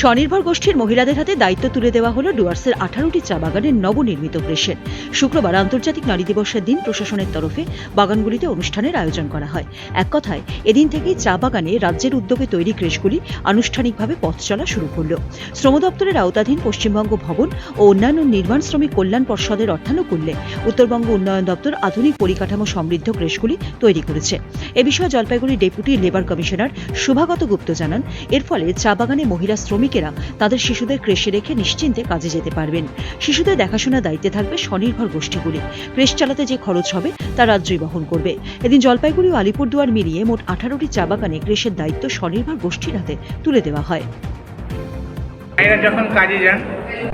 স্বনির্ভর গোষ্ঠীর মহিলাদের হাতে দায়িত্ব তুলে দেওয়া হলো ডুয়ার্সের আঠারোটি চা বাগানের নবনির্মিত ক্রেশের শুক্রবার আন্তর্জাতিক নারী দিবসের দিন প্রশাসনের তরফে বাগানগুলিতে অনুষ্ঠানের আয়োজন করা হয়। এক কথায়, এদিন থেকেই চা বাগানে রাজ্যের উদ্যোগে তৈরি ক্রেশগুলি আনুষ্ঠানিকভাবে পথ চলা শুরু করল। শ্রম দপ্তরের আওতাধীন পশ্চিমবঙ্গ ভবন ও অন্যান্য নির্মাণ শ্রমিক কল্যাণ পর্ষদের অর্থানুকূল্যে উত্তরবঙ্গ উন্নয়ন দপ্তর আধুনিক পরিকাঠামো সমৃদ্ধ ক্রেশগুলি তৈরি করেছে। এ বিষয়ে Jalpaiguri deputy labour commissioner Subhagata Gupta জানান, এর ফলে চা বাগানে মহিলা শ্রমিকেরা তাদের শিশুদের ক্রেশে রেখে নিশ্চিন্তে কাজে যেতে পারবেন। শিশুদের দেখাশোনার দায়িত্বে থাকবে স্বনির্ভর গোষ্ঠীগুলি। ক্রেশ চালাতে যে খরচ হবে, তা রাজ্যই বহন করবে। এদিন জলপাইগুড়ি ও আলিপুরদুয়ার মিলিয়ে মোট আঠারোটি চা বাগানে ক্রেশের দায়িত্ব স্বনির্ভর গোষ্ঠীর হাতে তুলে দেওয়া হয়। যখন কাজে যান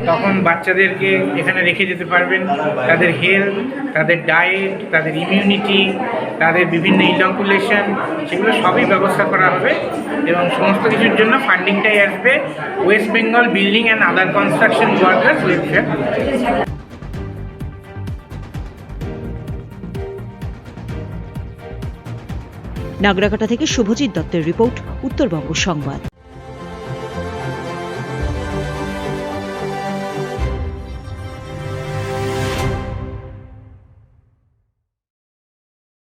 তখন বাচ্চাদেরকে এখানে রেখে যেতে পারবেন। তাদের হেলথ তাদের ডায়েট তাদের ইমিউনিটি তাদের বিভিন্ন ইনকুলেশন সেগুলো সবই ব্যবস্থা করা হবে এবং সমস্ত কিছুর জন্য ফান্ডিংটাই আসবে। West Bengal building and other construction workers welfare Nagrakata থেকে শুভজিৎ দত্তের রিপোর্ট, উত্তরবঙ্গ সংবাদ।